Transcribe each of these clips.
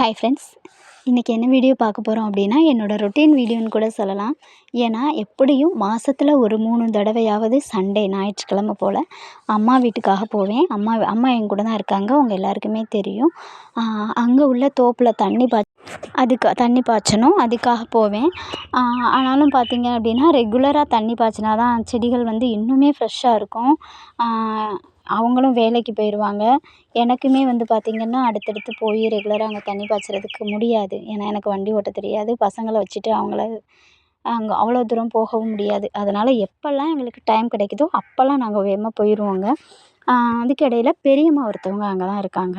Hi friends இன்றைக்கி என்ன video பார்க்க போகிறோம் அப்படின்னா என்னோடய ரொட்டீன் வீடியோன்னு கூட சொல்லலாம். ஏன்னா எப்படியும் மாதத்துல ஒரு மூணு தடவையாவது சண்டே ஞாயிற்றுக்கிழமை போல் அம்மா வீட்டுக்காக போவேன். அம்மா அம்மா என் கூட தான் இருக்காங்க. அவங்க எல்லாருக்குமே தெரியும். அங்கே உள்ள தோப்பில் தண்ணி பா அதுக்கு தண்ணி பாய்ச்சணும். அதுக்காக போவேன். ஆனாலும் பார்த்திங்க அப்படின்னா ரெகுலராக தண்ணி பாய்ச்சினா தான் செடிகள் வந்து இன்னுமே ஃப்ரெஷ்ஷாக இருக்கும். அவங்களும் வேலைக்கு போயிடுவாங்க எனக்குமே வந்து பார்த்திங்கன்னா அடுத்தடுத்து போய் ரெகுலராக அங்கே தண்ணி பாய்ச்சறதுக்கு முடியாது. ஏன்னா எனக்கு வண்டி ஓட்ட தெரியாது. பசங்களை வச்சுட்டு அவங்கள அங்கே அவ்வளோ தூரம் போகவும் முடியாது. அதனால் எப்போல்லாம் எங்களுக்கு டைம் கிடைக்கிதோ அப்போல்லாம் நாங்கள் வேகமாக போயிடுவோங்க அதுக்கு இடையில பெரியம்மா ஒருத்தவங்க அங்கே தான் இருக்காங்க.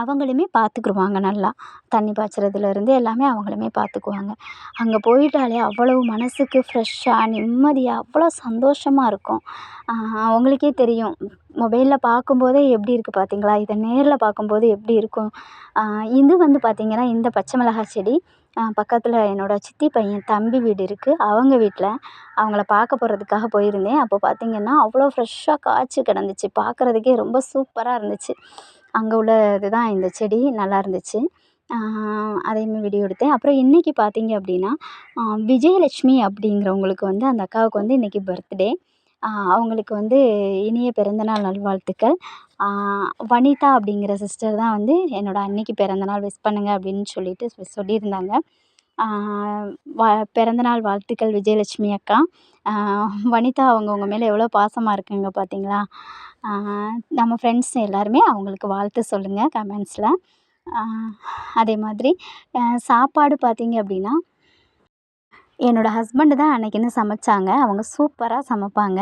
அவங்களுமே பார்த்துக்குருவாங்க நல்லா. தண்ணி பாய்ச்சறதுலேருந்து எல்லாமே அவங்களுமே பார்த்துக்குவாங்க அங்கே போயிட்டாலே அவ்வளவு மனதுக்கு ஃப்ரெஷ்ஷாக நிம்மதியாக அவ்வளோ சந்தோஷமாக இருக்கும். அவங்களுக்கே தெரியும். மொபைலில் பார்க்கும்போதே எப்படி இருக்குது பார்த்தீங்களா இதை நேரில் பார்க்கும்போது எப்படி இருக்கும்? இது வந்து பார்த்திங்கன்னா இந்த பச்சை மிளகாய் செடி. பக்கத்தில் என்னோடய சித்தி பையன் தம்பி வீடு இருக்குது அவங்க வீட்டில் அவங்கள பார்க்க போகிறதுக்காக போயிருந்தேன். அப்போ பார்த்திங்கன்னா அவ்வளோ ஃப்ரெஷ்ஷாக காய்ச்சி கிடந்துச்சு. பார்க்குறதுக்கே ரொம்ப சூப்பராக இருந்துச்சு. அங்கே உள்ள இதுதான் இந்த செடி நல்லா இருந்துச்சு. அதையுமே வீடியோ எடுத்தேன். அப்புறம் இன்றைக்கி பார்த்தீங்க அப்படின்னா விஜயலட்சுமி அப்படிங்கிறவங்களுக்கு வந்து அந்த அக்காவுக்கு வந்து இன்றைக்கி பர்த்டே அவங்களுக்கு வந்து இனிய பிறந்தநாள் நல்வாழ்த்துக்கள். வனிதா அப்படிங்கிற சிஸ்டர் தான் வந்து என்னோடய அன்னைக்கு பிறந்தநாள் விஷ் பண்ணுங்கள் அப்படின்னு சொல்லிட்டு சொல்லியிருந்தாங்க. வா பிறந்தநாள் வாழ்த்துக்கள் விஜயலட்சுமி அக்கா. வனிதா அவங்க உங்கள் மேலே எவ்வளோ பாசமாக இருக்காங்க பார்த்தீங்களா நம்ம ஃப்ரெண்ட்ஸ் எல்லாருமே அவங்களுக்கு வாழ்த்து சொல்லுங்கள் கமெண்ட்ஸில் அதே மாதிரி சாப்பாடு பார்த்தீங்க அப்படின்னா என்னோடய ஹஸ்பண்டு தான் அன்றைக்கின்னு சமைச்சாங்க. அவங்க சூப்பராக சமைப்பாங்க.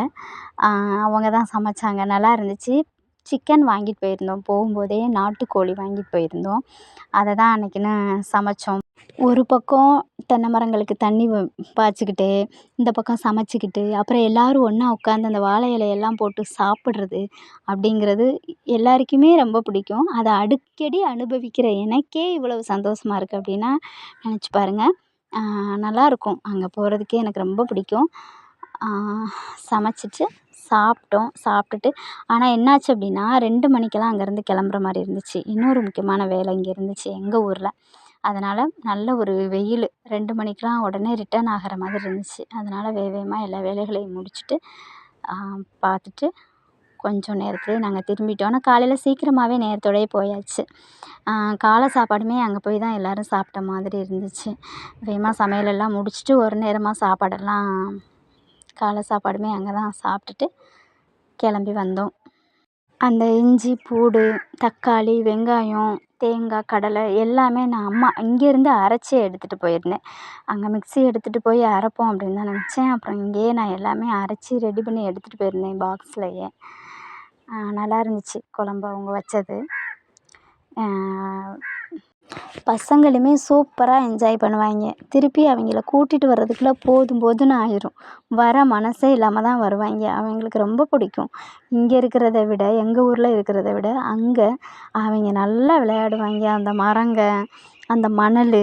அவங்க தான் சமைச்சாங்க. நல்லா இருந்துச்சு. சிக்கன் வாங்கிட்டு போயிருந்தோம். போகும்போதே நாட்டுக்கோழி வாங்கிட்டு போயிருந்தோம். அதை தான் அன்றைக்கின்னு சமைச்சோம். ஒரு பக்கம் தென்னை மரங்களுக்கு தண்ணி பாய்ச்சிக்கிட்டு இந்த பக்கம் சமைச்சிக்கிட்டு அப்புறம் எல்லோரும் ஒன்றா உட்காந்து அந்த வாழை இலையெல்லாம் போட்டு சாப்பிட்றது அப்படிங்கிறது எல்லாருக்குமே ரொம்ப பிடிக்கும். அதை அடிக்கடி அனுபவிக்கிற எனக்கே இவ்வளவு சந்தோஷமா இருக்குது அப்படின்னா நினச்சி பாருங்கள் நல்லாயிருக்கும் அங்கே போகிறதுக்கே எனக்கு ரொம்ப பிடிக்கும். சமைச்சிட்டு சாப்பிட்டோம் சாப்பிட்டுட்டு. ஆனால் என்னாச்சு அப்படின்னா ரெண்டு மணிக்கெல்லாம் அங்கேருந்து கிளம்புற மாதிரி இருந்துச்சு. இன்னொரு முக்கியமான வேலை இங்கே இருந்துச்சு எங்கள் ஊரில். அதனால் நல்ல ஒரு வெயில். ரெண்டு மணிக்கெலாம் உடனே ரிட்டன் ஆகிற மாதிரி இருந்துச்சு. அதனால் வேக வேகமாக எல்லா வேலைகளையும் முடிச்சுட்டு பார்த்துட்டு கொஞ்சம் நேரத்துலேயே நாங்கள் திரும்பிட்டோம். ஆனால் காலையில் சீக்கிரமாகவே நேரத்தோடயே போயாச்சு. காலை சாப்பாடுமே அங்கே போய் தான் எல்லோரும் சாப்பிட்ட மாதிரி இருந்துச்சு. வேகமாக சமையலெல்லாம் முடிச்சுட்டு ஒரு நேரமாக சாப்பாடெல்லாம் காலை சாப்பாடுமே அங்கே தான் சாப்பிட்டுட்டு கிளம்பி வந்தோம். அந்த இஞ்சி பூண்டு தக்காளி வெங்காயம் தேங்காய் கடலை எல்லாமே நான் அம்மா இங்கேருந்து அரைச்சி எடுத்துகிட்டு போயிருந்தேன். அங்கே மிக்ஸி எடுத்துகிட்டு போய் அரைப்போம் அப்படின்னு தான் நினச்சேன். அப்புறம் இங்கேயே நான் எல்லாமே அரைச்சி ரெடி பண்ணி எடுத்துகிட்டு போயிருந்தேன் பாக்ஸ்லேயே நல்லா இருந்துச்சு குழம்பு அவங்க வச்சது. பசங்களுமே சூப்பராக என்ஜாய் பண்ணுவாங்க திருப்பி அவங்கள கூட்டிகிட்டு வர்றதுக்குள்ளே போதும் போதும்னு ஆயிடும் வர மனசே இல்லாமல் தான் வருவாங்க அவங்களுக்கு ரொம்ப பிடிக்கும். இங்கே இருக்கிறத விட எங்கள் ஊரில் இருக்கிறத விட அங்கே அவங்க நல்லா விளையாடுவாங்க அந்த மரங்கள் அந்த மணல்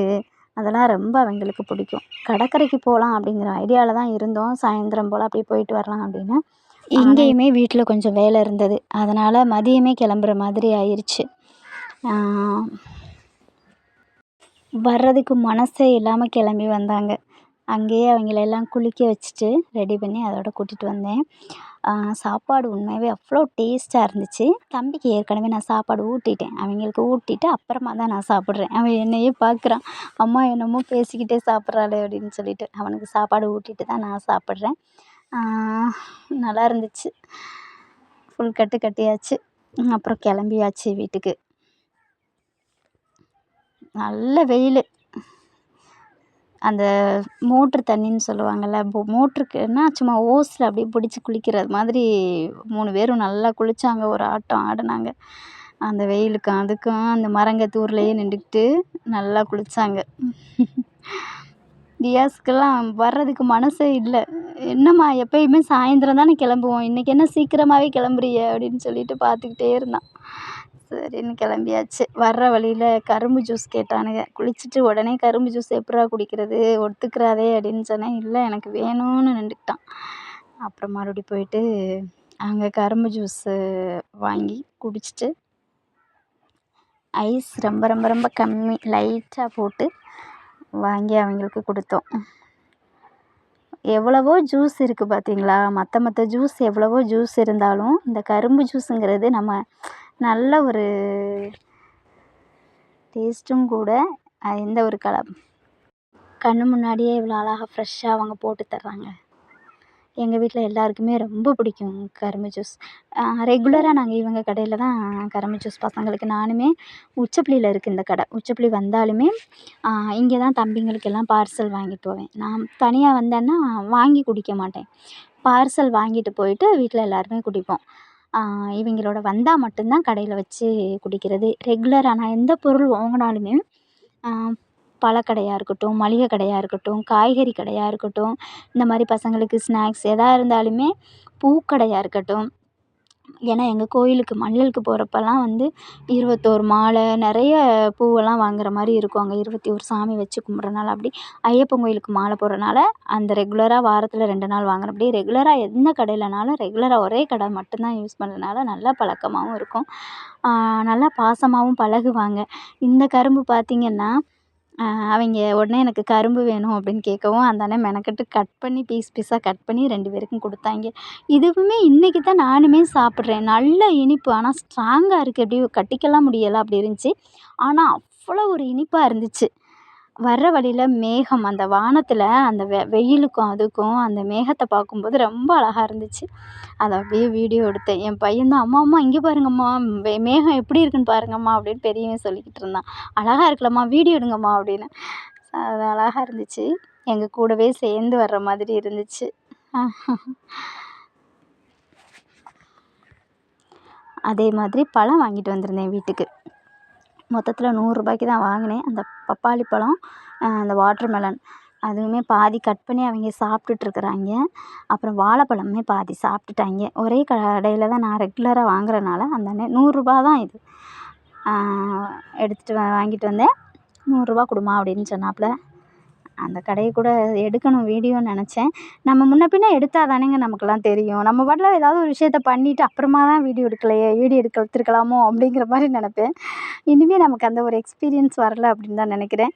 அதெல்லாம் ரொம்ப அவங்களுக்கு பிடிக்கும். கடற்கரைக்கு போகலாம் அப்படிங்கிற ஐடியாவில் தான் இருந்தோம். சாயந்தரம் போல் அப்படியே போயிட்டு வரலாம் அப்படின்னு. இங்கேயுமே வீட்டில் கொஞ்சம் வேலை இருந்தது. அதனால் மதியமே கிளம்புற மாதிரி ஆயிடுச்சு வர்றதுக்கு மனசே இல்லாமல் கிளம்பி வந்தாங்க. அங்கேயே அவங்கள எல்லாம் குளிக்க வச்சுட்டு ரெடி பண்ணி அதோடு கூட்டிகிட்டு வந்தேன். சாப்பாடு உண்மையாகவே அவ்வளோ டேஸ்ட்டாக இருந்துச்சு. தம்பிக்கு ஏற்கனவே நான் சாப்பாடு ஊட்டிட்டேன். அவங்களுக்கு ஊட்டிட்டு அப்புறமா தான் நான் சாப்பிட்றேன். அவன் என்னையே பார்க்குறான். அம்மா என்னமோ பேசிக்கிட்டே சாப்பிட்றாளே அப்படின்னு சொல்லிட்டு அவனுக்கு சாப்பாடு ஊட்டிட்டு தான் நான் சாப்பிட்றேன். நல்லா இருந்துச்சு. ஃபுல் கட்டு கட்டியாச்சு. அப்புறம் கிளம்பியாச்சு வீட்டுக்கு. நல்ல வெயில். அந்த மோட்ரு தண்ணின்னு சொல்லுவாங்கள்ல மோட்ருக்குன்னா சும்மா ஓஸில் அப்படியே பிடிச்சி குளிக்கிறது மாதிரி மூணு பேரும் நல்லா குளித்தாங்க ஒரு ஆட்டம் ஆடினாங்க. அந்த வெயிலுக்கும் அதுக்கும் அந்த மரங்கத்தூர்லேயே நின்றுக்கிட்டு நல்லா குளித்தாங்க தியாஸ்க்கெல்லாம் வர்றதுக்கு மனசே இல்லை. என்னம்மா எப்பயுமே சாயந்தரம் தானே கிளம்புவோம். இன்றைக்கி என்ன சீக்கிரமாகவே கிளம்புறியே அப்படின்னு சொல்லிட்டு பார்த்துக்கிட்டே இருந்தான். சரின்னு கிளம்பியாச்சு. வர்ற வழியில் கரும்பு ஜூஸ் கேட்டானுங்க. குளிச்சுட்டு உடனே கரும்பு ஜூஸ் எப்புட்றா குடிக்கிறது? ஒத்துக்கிறாதே அப்படின்னு சொன்னேன். இல்லை எனக்கு வேணும்னு நின்றுக்கிட்டான் அப்புறம் மறுபடி போயிட்டு அங்கே கரும்பு ஜூஸு வாங்கி குடிச்சிட்டு ஐஸ் ரொம்ப ரொம்ப ரொம்ப கம்மி லைட்டாக போட்டு வாங்கி அவங்களுக்கு கொடுத்தோம். எவ்வளவோ ஜூஸ் இருக்குது பார்த்தீங்களா மற்ற மற்ற ஜூஸ் எவ்வளவோ ஜூஸ் இருந்தாலும் இந்த கரும்பு ஜூஸுங்கிறது நம்ம நல்ல ஒரு டேஸ்ட்டும் கூட எந்த ஒரு கல கண்ணு முன்னாடியே இவ்வளோ அழகாக ஃப்ரெஷ்ஷாக அவங்க போட்டு தர்றாங்க. எங்கள் வீட்டில் எல்லாருக்குமே ரொம்ப பிடிக்கும் கரும்பு ஜூஸ் ரெகுலராக நாங்கள் இவங்க கடையில் தான் கரும்பு ஜூஸ் பசங்களுக்கு நானுமே உச்சப்புளியில் இருக்குது இந்த கடை. உச்சப்புளி வந்தாலுமே இங்கே தான் தம்பிங்களுக்கெல்லாம் பார்சல் வாங்கிட்டு போவேன். நான் தனியாக வந்தேன்னா வாங்கி குடிக்க மாட்டேன். பார்சல் வாங்கிட்டு போயிட்டு வீட்டில் எல்லாருமே குடிப்போம். இவங்களோட வந்தால் மட்டும்தான் கடையில் வச்சு குடிக்கிறது. ரெகுலராக நான் எந்த பொருள் வாங்கினாலுமே பழக்கடையாக இருக்கட்டும் மளிகை கடையாக இருக்கட்டும் காய்கறி கடையாக இருக்கட்டும் இந்த மாதிரி பசங்களுக்கு ஸ்நாக்ஸ் எதாக இருந்தாலுமே பூக்கடையாக இருக்கட்டும் ஏன்னா எங்கள் கோயிலுக்கு மஞ்சளுக்கு போகிறப்பெல்லாம் வந்து இருபத்தோரு மாலை நிறைய பூவெல்லாம் வாங்குற மாதிரி இருக்கும். அங்கே இருபத்தி ஒரு சாமி வச்சு கும்பிட்றனால அப்படி ஐயப்பன் கோயிலுக்கு மாலை போடுறனால அந்த ரெகுலராக வாரத்தில் ரெண்டு நாள் வாங்குறப்படி ரெகுலராக எந்த கடையிலனாலும் ரெகுலராக ஒரே கடை மட்டும்தான் யூஸ் பண்ணுறதுனால நல்லா பழக்கமாகவும் இருக்கும். நல்லா பாசமாகவும் பழகுவாங்க. இந்த கரும்பு பார்த்திங்கன்னா அவங்க உடனே எனக்கு கரும்பு வேணும் அப்படின்னு கேட்கவும் அந்த அண்ணன் மெனக்கெட்டு கட் பண்ணி பீஸ் பீஸாக கட் பண்ணி ரெண்டு பேருக்கும் கொடுத்தாங்க. இதுவுமே இன்றைக்கி தான் நானுமே சாப்பிட்றேன். நல்ல இனிப்பு. ஆனால் ஸ்ட்ராங்காக இருக்குது எப்படி கட்டிக்கலாம் முடியலை அப்படி இருந்துச்சு. ஆனால் அவ்வளோ ஒரு இனிப்பாக இருந்துச்சு. வர்ற வழியில் மேகம் அந்த வானத்தில் அந்த வெ வெயிலுக்கும் அதுக்கும் அந்த மேகத்தை பார்க்கும்போது ரொம்ப அழகாக இருந்துச்சு. அதை அப்படியே வீடியோ எடுத்தேன். என் பையன் தான் அம்மா அம்மா இங்கே பாருங்கம்மா. வே மேகம் எப்படி இருக்குன்னு பாருங்கம்மா அப்படின்னு பெரியவன் சொல்லிக்கிட்டு இருந்தான். அழகாக இருக்குல்லம்மா வீடியோ எடுங்கம்மா அப்படின்னு. அது அழகாக இருந்துச்சு. எங்கள் கூடவே சேர்ந்து வர்ற மாதிரி இருந்துச்சு. அதே மாதிரி பழம் வாங்கிட்டு வந்திருந்தேன் வீட்டுக்கு. மொத்தத்தில் நூறுரூபாய்க்கு தான் வாங்கினேன். அந்த பப்பாளி பழம் அந்த வாட்ரு மெலன் அதுவுமே பாதி கட் பண்ணி அவங்க சாப்பிட்டுட்ருக்குறாங்க அப்புறம் வாழைப்பழமுமே பாதி சாப்பிட்டுட்டாங்க. ஒரே கடையில் தான் நான் ரெகுலராக வாங்குறனால அந்த அண்ணன் நூறுரூபா தான் இது. எடுத்துகிட்டு வாங்கிட்டு வந்தேன். நூறுரூபா கொடும்மா அப்படின்னு சொன்னாப்புல. அந்த கடையை கூட எடுக்கணும் வீடியோன்னு நினச்சேன். நம்ம முன்ன பின்னே எடுத்தால் தானேங்க நமக்கெல்லாம் தெரியும். நம்ம பாட்டில் ஏதாவது ஒரு விஷயத்த பண்ணிவிட்டு அப்புறமா தான் வீடியோ எடுக்கலையே வீடியோ எடுக்க எடுத்துருக்கலாமோ அப்படிங்கிற மாதிரி நினப்பேன். இனிமேல் நமக்கு அந்த ஒரு எக்ஸ்பீரியன்ஸ் வரல அப்படின்னு தான் நினைக்கிறேன்.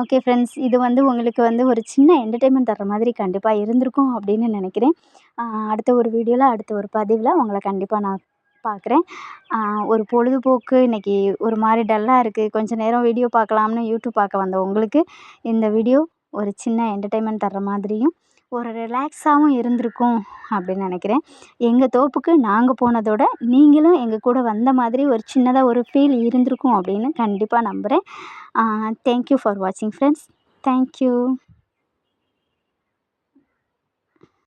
ஓகே ஃப்ரெண்ட்ஸ் இது வந்து உங்களுக்கு வந்து ஒரு சின்ன என்டர்டெயின்மெண்ட் தர்ற மாதிரி கண்டிப்பாக இருந்திருக்கும் அப்படின்னு நினைக்கிறேன். அடுத்த ஒரு வீடியோவில் அடுத்த ஒரு பதிவில் உங்களை கண்டிப்பாக நான் பார்க்குறேன் ஒரு பொழுதுபோக்கு இன்றைக்கி ஒரு மாதிரி டல்லாக இருக்குது கொஞ்சம் நேரம் வீடியோ பார்க்கலாம்னு யூடியூப் பார்க்க வந்த உங்களுக்கு இந்த வீடியோ ஒரு சின்ன என்டர்டெயின்மெண்ட் தர்ற மாதிரியும் ஒரு ரிலாக்ஸாகவும் இருந்திருக்கும் அப்படின்னு நினைக்கிறேன். எங்கள் தோப்புக்கு நாங்கள் போனதோட நீங்களும் எங்கள் கூட வந்த மாதிரி ஒரு சின்னதாக ஒரு ஃபீல் இருந்திருக்கும் அப்படின்னு கண்டிப்பாக நம்புகிறேன் தேங்க்யூ ஃபார் வாட்சிங் ஃப்ரெண்ட்ஸ் தேங்க்யூ